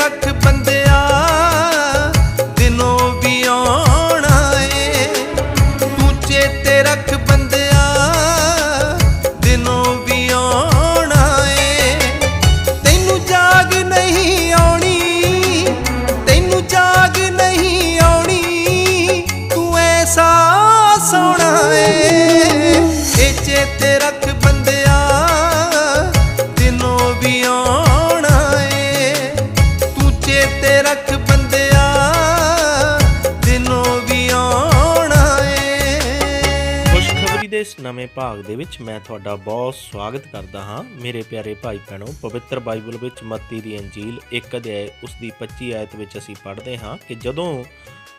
ਰੱਖ ਬੰਦਿਆ। ਦੇ ਇਸ ਨਵੇਂ ਭਾਗ ਦੇ ਵਿੱਚ ਮੈਂ ਤੁਹਾਡਾ ਬਹੁਤ ਸਵਾਗਤ ਕਰਦਾ ਹਾਂ। ਮੇਰੇ ਪਿਆਰੇ ਭਾਈ ਭੈਣੋ, ਪਵਿੱਤਰ ਬਾਈਬਲ ਵਿੱਚ ਮੱਤੀ ਦੀ ਅੰਜੀਲ ਇੱਕ ਅਧਿਆਇ, ਉਸ ਦੀ 25 ਆਇਤ ਵਿੱਚ ਅਸੀਂ ਪੜ੍ਹਦੇ ਹਾਂ ਕਿ ਜਦੋਂ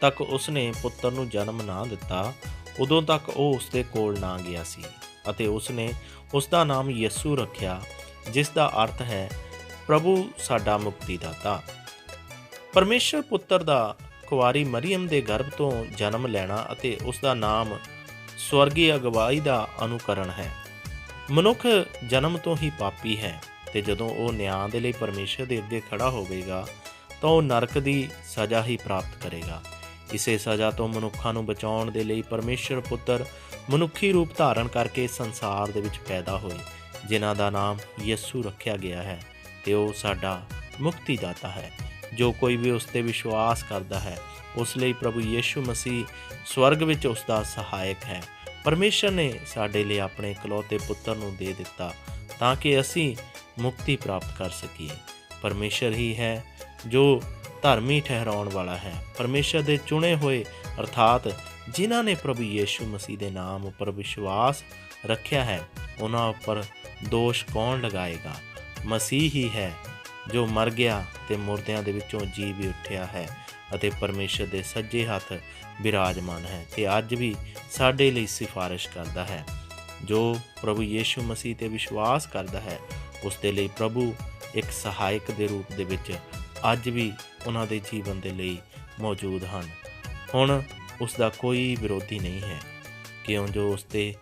ਤੱਕ ਉਸਨੇ ਪੁੱਤਰ ਨੂੰ ਜਨਮ ਨਾ ਦਿੱਤਾ, ਉਦੋਂ ਤੱਕ ਉਹ ਉਸ ਦੇ ਕੋਲ ਨਾ ਗਿਆ ਸੀ ਅਤੇ ਉਸਨੇ ਉਸ ਦਾ ਨਾਮ ਯਿਸੂ ਰੱਖਿਆ, ਜਿਸ ਦਾ ਅਰਥ ਹੈ, ਪ੍ਰਭੂ ਸਾਡਾ ਮੁਕਤੀ ਦਾਤਾ ਪਰਮੇਸ਼ਰ ਪੁੱਤਰ ਦਾ ਕੁਵਾਰੀ ਮਰੀਮ ਦੇ ਗਰਭ ਤੋਂ ਜਨਮ ਲੈਣਾ ਅਤੇ ਉਸ ਦਾ ਨਾਮ ਸਵਰਗੀ ਅਗਵਾਈ ਦਾ ਅਨੁਕਰਨ ਹੈ। ਮਨੁੱਖ ਜਨਮ ਤੋਂ ਹੀ ਪਾਪੀ ਹੈ ਤੇ ਜਦੋਂ ਉਹ ਨਿਆਂ ਦੇ ਲਈ ਪਰਮੇਸ਼ਰ ਦੇ ਅੱਗੇ ਖੜਾ ਹੋਵੇਗਾ, ਤਾਂ ਉਹ ਨਰਕ ਦੀ ਸਜ਼ਾ ਹੀ ਪ੍ਰਾਪਤ ਕਰੇਗਾ। ਇਸੇ ਸਜ਼ਾ ਤੋਂ ਮਨੁੱਖਾਂ ਨੂੰ ਬਚਾਉਣ ਦੇ ਲਈ ਪਰਮੇਸ਼ਰ ਪੁੱਤਰ ਮਨੁੱਖੀ ਰੂਪ ਧਾਰਨ ਕਰਕੇ ਸੰਸਾਰ ਦੇ ਵਿੱਚ ਪੈਦਾ ਹੋਏ, ਜਿਨ੍ਹਾਂ ਦਾ ਨਾਮ ਯਿਸੂ ਰੱਖਿਆ ਗਿਆ ਹੈ ਤੇ ਉਹ ਸਾਡਾ ਮੁਕਤੀਦਾਤਾ ਹੈ। ਜੋ ਕੋਈ ਵੀ ਉਸ ਤੇ ਵਿਸ਼ਵਾਸ ਕਰਦਾ ਹੈ, ਉਸ ਲਈ ਪ੍ਰਭੂ ਯੀਸ਼ੂ ਮਸੀਹ ਸਵਰਗ ਵਿੱਚ ਉਸ ਦਾ ਸਹਾਇਕ ਹੈ। ਪਰਮੇਸ਼ਰ ਨੇ ਸਾਡੇ ਲਈ ਆਪਣੇ ਇਕਲੌਤੇ ਪੁੱਤਰ ਨੂੰ ਦੇ ਦਿੱਤਾ ਤਾਂ ਕਿ ਅਸੀਂ ਮੁਕਤੀ ਪ੍ਰਾਪਤ ਕਰ ਸਕੀਏ। ਪਰਮੇਸ਼ਰ ਹੀ ਹੈ ਜੋ ਧਰਮੀ ਠਹਿਰਾਉਣ ਵਾਲਾ ਹੈ। ਪਰਮੇਸ਼ਰ ਦੇ ਚੁਣੇ ਹੋਏ ਅਰਥਾਤ ਜਿਨ੍ਹਾਂ ਨੇ ਪ੍ਰਭੂ ਯੀਸ਼ੂ ਮਸੀਹ ਦੇ ਨਾਮ ਉੱਪਰ ਵਿਸ਼ਵਾਸ ਰੱਖਿਆ ਹੈ, ਉਹਨਾਂ ਉੱਪਰ ਦੋਸ਼ ਕੌਣ ਲਗਾਏਗਾ? ਮਸੀਹ ਹੀ ਹੈ ਜੋ ਮਰ ਗਿਆ ਤੇ ਮੁਰਦਿਆਂ ਦੇ ਵਿੱਚੋਂ ਜੀ ਵੀ ਉੱਠਿਆ ਹੈ ਅਤੇ ਪਰਮੇਸ਼ਰ ਦੇ ਸੱਜੇ ਹੱਥ ਬਿਰਾਜਮਾਨ ਹੈ ਤੇ ਅੱਜ ਵੀ ਸਾਡੇ ਲਈ ਸਿਫਾਰਿਸ਼ ਕਰਦਾ ਹੈ। ਜੋ ਪ੍ਰਭੂ ਯੀਸ਼ੂ ਮਸੀਹ ਤੇ ਵਿਸ਼ਵਾਸ ਕਰਦਾ ਹੈ ਉਸ ਦੇ ਲਈ ਪ੍ਰਭੂ ਇੱਕ ਸਹਾਇਕ ਦੇ ਰੂਪ ਦੇ ਵਿੱਚ ਅੱਜ ਵੀ ਉਹਨਾਂ ਦੇ ਜੀਵਨ ਦੇ ਲਈ ਮੌਜੂਦ ਹਨ। ਹੁਣ ਉਸ ਦਾ ਕੋਈ ਵਿਰੋਧੀ ਨਹੀਂ ਹੈ। ਕਿਉਂ ਜੋ ਉਸ ਤੇ